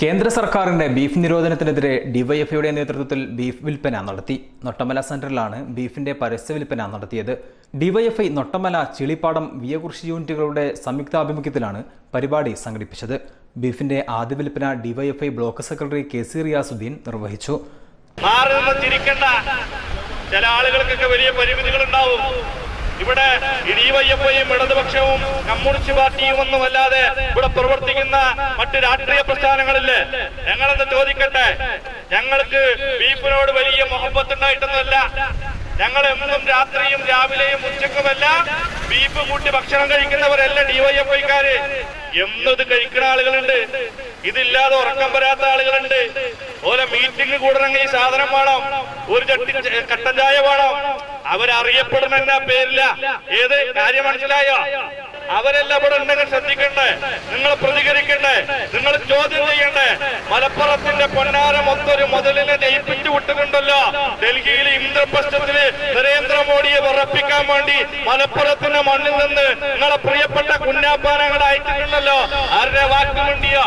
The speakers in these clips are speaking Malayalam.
കേന്ദ്ര സർക്കാരിന്റെ ബീഫ് നിരോധനത്തിനെതിരെ ഡിവൈഎഫ്ഐയുടെ നേതൃത്വത്തിൽ ബീഫ് വിൽപ്പന നടത്തി. നൊട്ടമല സെന്ററിലാണ് ബീഫിന്റെ പരസ്യ വിൽപ്പന നടത്തിയത്. ഡിവൈഎഫ്ഐ നൊട്ടമല ചിളിപ്പാടം വിയകുർശി യൂണിറ്റുകളുടെ സംയുക്താഭിമുഖ്യത്തിലാണ് പരിപാടി സംഘടിപ്പിച്ചത്. ബീഫിന്റെ ആദ്യ വിൽപ്പന DYFI block secretary K C Riyasudheen നിർവഹിച്ചു. ചില ആളുകൾക്കൊക്കെ വലിയ പരിമിതികൾ ഉണ്ടാവും ഇവിടെ ഡിവൈഎഫ്ഐയും ഇടതുപക്ഷവും കമ്മ്യൂണിസ്റ്റ് പാർട്ടിയും ഒന്നുമല്ലാതെ ഇവിടെ പ്രവർത്തിക്കുന്ന മറ്റ് രാഷ്ട്രീയ പ്രസ്ഥാനങ്ങളില്ലേ? ഞങ്ങളെന്ന് ചോദിക്കട്ടെ. ഞങ്ങൾക്ക് ബീഫിനോട് വലിയ മുഹബത്ത് ഉണ്ടായിട്ടൊന്നുമല്ല ഞങ്ങൾ എന്നും രാത്രിയും രാവിലെയും ഉച്ചക്കുമെല്ലാം ബീഫ് കൂട്ടി ഭക്ഷണം കഴിക്കുന്നവരല്ല ഡിവൈഎഫ്ഐക്കാര് എന്നത് കഴിക്കുന്ന ആളുകളുണ്ട്. ഇതില്ലാതെ ഉറക്കം വരാത്ത ആളുകളുണ്ട്. ഓരോ മീറ്റിംഗ് കൂടണമെങ്കിൽ ഈ സാധനം വേണം. ഒരു ചട്ടി കട്ടൻ ചായ വേണം. അവരറിയപ്പെടുന്ന പേരില്ല. ഏത്? കാര്യം മനസ്സിലായോ? അവരെല്ലാം ഇവിടെ ഉണ്ടെങ്കിൽ ശ്രദ്ധിക്കണ്ടേ. നിങ്ങൾ പ്രതികരിക്കണ്ടേ. നിങ്ങൾ ചോദ്യം ചെയ്യണ്ടേ. മലപ്പുറത്തിന്റെ പൊന്നാര മൊത്തൊരു മുതലിനെ ജയിപ്പിച്ചു വിട്ടുകൊണ്ടല്ലോ. ഡൽഹിയിൽ ഇന്ദ്രപ്രസ്ഥത്തിൽ നരേന്ദ്രമോദിയെ വിറപ്പിക്കാൻ വേണ്ടി മലപ്പുറത്തിന്റെ മണ്ണിൽ നിന്ന് നിങ്ങളെ പ്രിയപ്പെട്ട കുഞ്ഞാപ്പാനങ്ങൾ അയച്ചിട്ടുണ്ടല്ലോ. ആരുടെ വാക്കുമുണ്ടിയോ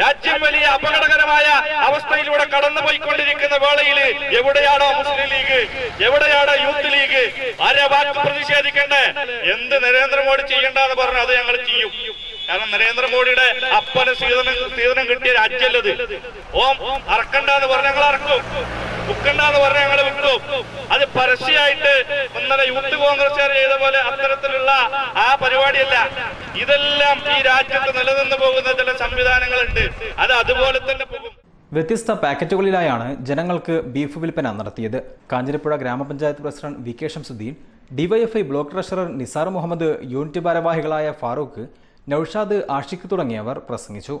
രാജ്യം വലിയ അപകടകരമായ അവസ്ഥയിലൂടെ കടന്നുപോയിക്കൊണ്ടിരിക്കുന്ന വേളയിൽ എവിടെയാണോ മുസ്ലിം ലീഗ്? എവിടെയാണോ യൂത്ത് ലീഗ്? ആരെ വാക്ക് പ്രതിഷേധിക്കണ്ടേ? എന്ത് നരേന്ദ്രമോദി ചെയ്യണ്ടെന്ന് പറഞ്ഞു അത് ഞങ്ങൾ ചെയ്യും. കാരണം നരേന്ദ്രമോദിയുടെ അപ്പന് സീതനം സീതനം കിട്ടിയ രാജ്യമല്ലത് ഓം അറക്കണ്ട എന്ന് പറഞ്ഞ ഞങ്ങൾ അറക്കും. വിൽക്കണ്ടെന്ന് പറഞ്ഞ ഞങ്ങൾ വിൽക്കും അത് പരസ്യമായിട്ട് ഇന്നലെ യൂത്ത് കോൺഗ്രസ്സുകാർ ചെയ്ത പോലെ അത്തരത്തിലുള്ള ആ പരിപാടിയല്ല. ഇതെല്ലാം ഈ രാജ്യത്ത് നിലനിന്ന് പോകുന്ന ചില സംവിധാനങ്ങളുണ്ട്. അത് അതുപോലെ തന്നെ പോകും. വ്യത്യസ്ത പാക്കറ്റുകളിലായാണ് ജനങ്ങൾക്ക് ബീഫ് വിൽപ്പന നടത്തിയത്. Kanjirapuzha grama panchayat president V K Shamsudheen DYFI block treasurer Nisar Muhammad unit ഭാരവാഹികളായ ഫാറൂഖ് നൌഷാദ് ആഷിഖ് തുടങ്ങിയവർ പ്രസംഗിച്ചു